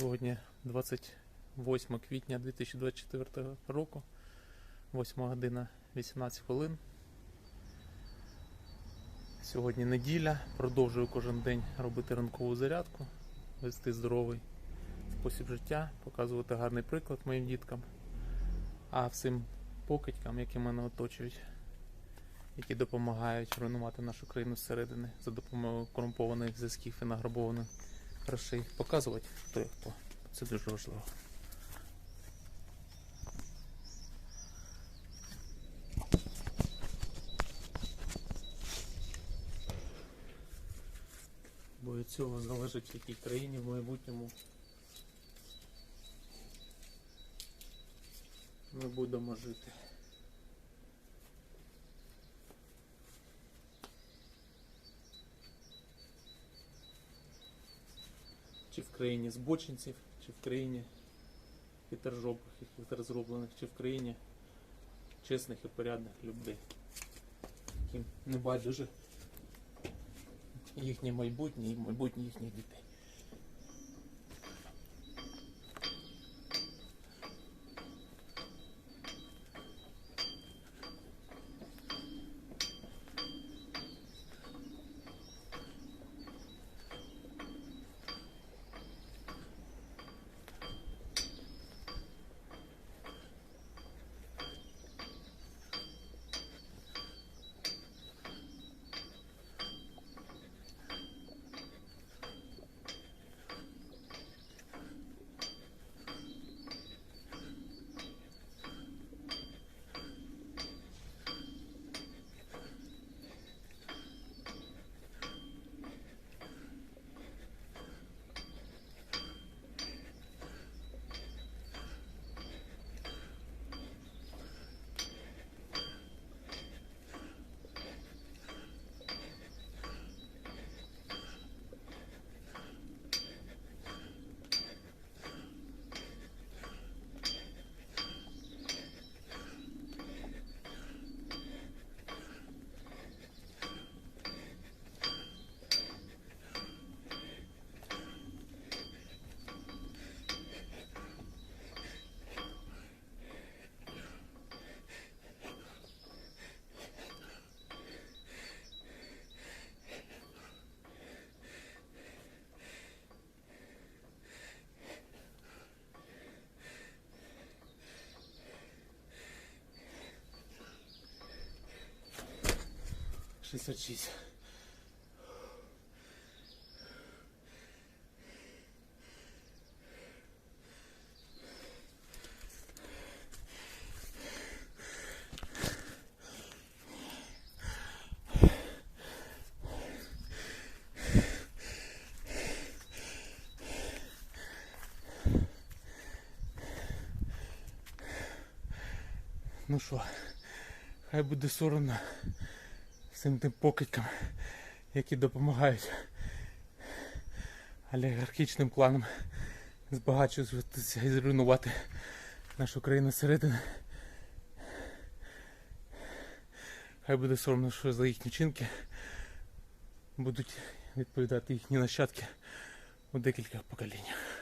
Сьогодні 28 квітня 2024 року, 8 година 18 хвилин. Сьогодні неділя. Продовжую кожен день робити ранкову зарядку, вести здоровий спосіб життя, показувати гарний приклад моїм діткам, а всім покидькам, які мене оточують, які допомагають руйнувати нашу країну зсередини за допомогою корумпованих зв'язків і награбованих грошей. Показувати, хто є хто. Це дуже важливо. Бо від цього залежить в якій країні в майбутньому ми будемо жити. Чи в країні збочинців, чи в країні хитрожопих і хитрозроблених, чи в країні чесних і порядних людей. Яким не байдуже їхнє майбутнє і майбутнє їхніх дітей. Шістдесят шість. Ну що, хай буде соромно всім тим покидькам, які допомагають олігархічним кланам збагачуватися і зруйнувати нашу країну зсередини. Хай буде соромно, що за їхні чинки будуть відповідати їхні нащадки у декілька поколіннях.